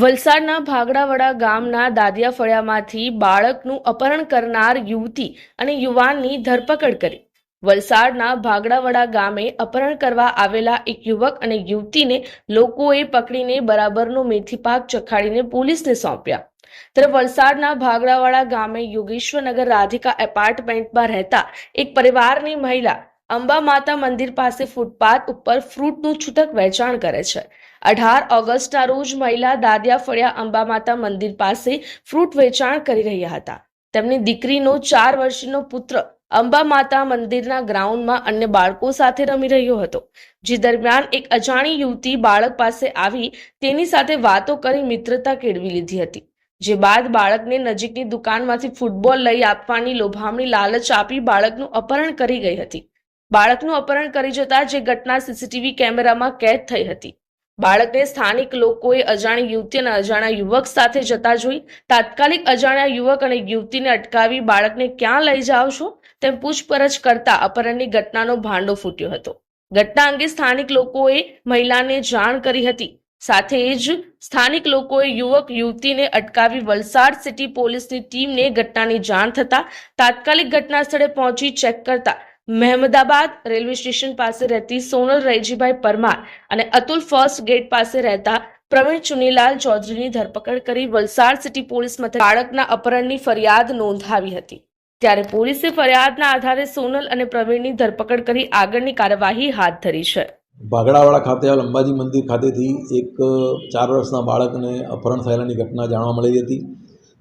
વલસાડના ભાગડાવાડા ગામના દાદિયા ફળિયામાંથી બાળકનું અપહરણ કરનાર યુવતી અને યુવાનની ધરપકડ કરી. વલસાડના ભાગડાવાડા ગામે અપહરણ કરવા આવેલા એક યુવક અને યુવતીને લોકોએ પકડીને બરાબરનો મેથી પાક ચખાડીને પોલીસને સોંપ્યા. ત્યારે વલસાડના ભાગડાવાડા ગામે યોગેશ્વરનગર રાધિકા એપાર્ટમેન્ટમાં રહેતા એક પરિવારની મહિલા અંબા માતા મંદિર પાસે ફૂટપાથ ઉપર ફ્રૂટનું છૂટક વેચાણ કરે છે. અઢાર ઓગસ્ટના રોજ મહિલા દાદિયા ફળિયા અંબા માતા મંદિર પાસે ફ્રૂટ વેચાણ કરી રહ્યા હતા. તેમની દીકરીનો ચાર વર્ષનો પુત્ર અંબા માતા મંદિરના ગ્રાઉન્ડમાં અન્ય બાળકો સાથે રમી રહ્યો હતો. જે દરમિયાન એક અજાણી યુવતી બાળક પાસે આવી તેની સાથે વાતો કરી મિત્રતા કેળવી લીધી હતી. જે બાદ બાળકને નજીકની દુકાનમાંથી ફૂટબોલ લઈ આપવાની લોભામણી લાલચ આપી બાળકનું અપહરણ કરી ગઈ હતી. બાળકનું અપહરણ કરી જતા જે ઘટના સીસીટીવી કેમેરામાં કેદ થઈ હતી. બાળકને સ્થાનિક લોકોએ અજાણી યુવતી અને અજાણ્યા યુવક સાથે જતા જોઈ, તાત્કાલિક અજાણ્યા યુવક અને યુવતીને અટકાવી બાળકને ક્યાં લઈ જાઓ છો? તેમ પૂછપરછ કરતા અપહરણની ઘટનાનો ભાંડો ફૂટ્યો હતો. ઘટના અંગે સ્થાનિક લોકોએ મહિલાને જાણ કરી હતી. સાથે જ સ્થાનિક લોકોએ યુવક યુવતીને અટકાવી વલસાડ સિટી પોલીસની ટીમને ઘટનાની જાણ થતા તાત્કાલિક ઘટના સ્થળે પહોંચી ચેક કરતા મહેમદાબાદ રેલવે સ્ટેશન પાસે રહેતી સોનલ રૈજીભાઈ પરમાર અને અતુલ ફર્સ્ટ ગેટ પાસે રહેતા પ્રવીણ ચુનીલાલ ચૌધરીની ધરપકડ કરી વલસાડ સિટી પોલીસ મથકે બાળકના અપહરણની ફરિયાદ નોંધાવી હતી. ત્યારે પોલીસે ફરિયાદના આધારે સોનલ અને પ્રવીણની ધરપકડ કરી આગળની કાર્યવાહી હાથ ધરી છે. ભાગડાવાડા ખાતે આવેલ અંબાજી મંદિર ખાતેથી એક, ચાર વર્ષના બાળકને અપહરણ થયેલાની ઘટના જાણવા મળી હતી.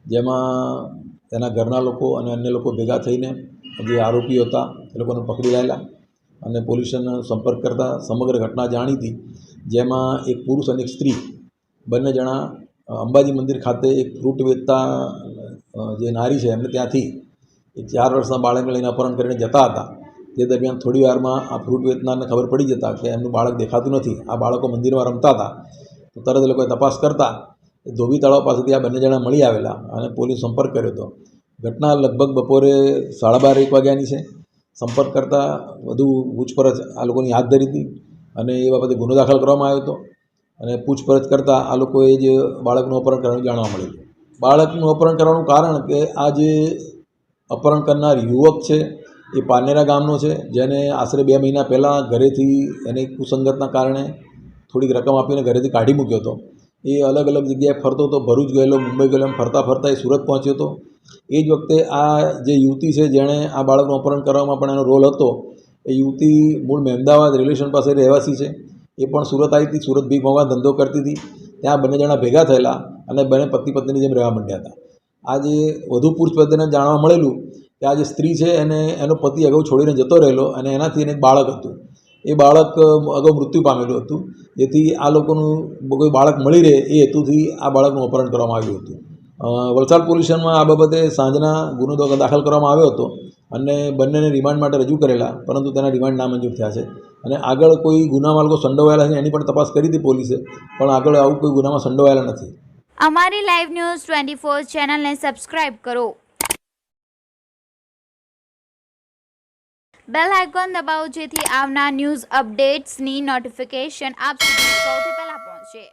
જેમાં તેના ઘરના લોકો અને અન્ય લોકો ભેગા થઈને જે આરોપીઓ હતા, એ લોકોને પકડી લાવેલા અને પોલીસનો સંપર્ક કરતાં સમગ્ર ઘટના જાણી હતી, જેમાં એક પુરુષ અને એક સ્ત્રી બંને જણા અંબાજી મંદિર ખાતે એક ફ્રૂટ વેચતા જે નારી છે, એમને ત્યાંથી એક ચાર વર્ષના બાળકને લઈને અપહરણ કરીને જતા હતા. તે દરમિયાન થોડી વારમાં આ ફ્રૂટ વેચનારને ખબર પડી જતા કે એમનું બાળક દેખાતું નથી. આ બાળકો મંદિરમાં રમતા હતા. તો તરત એ લોકોએ તપાસ કરતા, એ ધોબી તળાવ પાસેથી આ બંને જણા મળી આવેલા અને પોલીસ સંપર્ક કર્યો હતો. ઘટના લગભગ બપોરે સાડા બાર, એક વાગ્યાની છે. સંપર્ક કરતાં વધુ પૂછપરછ આ લોકોની હાથ ધરી હતી અને એ બાબતે ગુનો દાખલ કરવામાં આવ્યો હતો. અને પૂછપરછ કરતાં આ લોકોએ જ બાળકનું અપહરણ કરવાનું જાણવા મળ્યું બાળકનું અપહરણ કરવાનું કારણ કે આ જે અપહરણ કરનાર યુવક છે, એ પાનેરા ગામનો છે, જેને આશરે બે મહિના પહેલાં ઘરેથી એની કુસંગતના કારણે થોડીક રકમ આપીને ઘરેથી કાઢી મૂક્યો હતો. એ અલગ અલગ જગ્યાએ ફરતો હતો. ભરૂચ ગયેલો, મુંબઈ ગયેલો ફરતા ફરતા એ સુરત પહોંચ્યો હતો. એ જ વખતે આ જે યુવતી છે, જેણે આ બાળકનું અપહરણ કરવામાં પણ એનો રોલ હતો, એ યુવતી મૂળ મહેમદાવાદ રેલવે સ્ટેશન પાસે રહેવાસી છે. એ પણ સુરત આવી હતી, સુરત ભીખ ભગવાન ધંધો કરતી હતી. ત્યાં બંને જણા ભેગા થયેલા અને બંને પતિ પત્નીની જેમ રહેવા માંડ્યા હતા. આ જે વધુ પૂછપરછને જાણવા મળેલું કે આ જે સ્ત્રી છે, એને એનો પતિ અગાઉ છોડીને જતો રહેલો અને એનાથી એને એક બાળક હતું. એ બાળક અગાઉ મૃત્યુ પામેલું હતું. જેથી આ લોકોનું કોઈ બાળક મળી રહે એ હેતુથી આ બાળકનું અપહરણ કરવામાં આવ્યું હતું. વલસાડ પોલીસમાં આ બાબતે સાંજના ગુનો દાખલ કરવામાં આવ્યો હતો અને બંનેને રિમાન્ડ માટે રજૂ કરેલા, પરંતુ તેના રિમાન્ડ નામંજૂર થયા છે. અને આગળ કોઈ ગુનામાં લોકો સંડોવાયેલા છે એની પણ તપાસ કરી હતી પોલીસે, પણ આગળ આવું કોઈ ગુનામાં સંડોવાયેલા નથી. અમારી લાઈવ ન્યૂઝ ટ્વેન્ટી ફોર ચેનલને સબસ્ક્રાઇબ કરો. બેલ આઇકોન દબાવો જેથી આવનાર ન્યૂઝ અપડેટ્સની નોટિફિકેશન આપ સુધી સૌથી પહેલાં પહોંચે.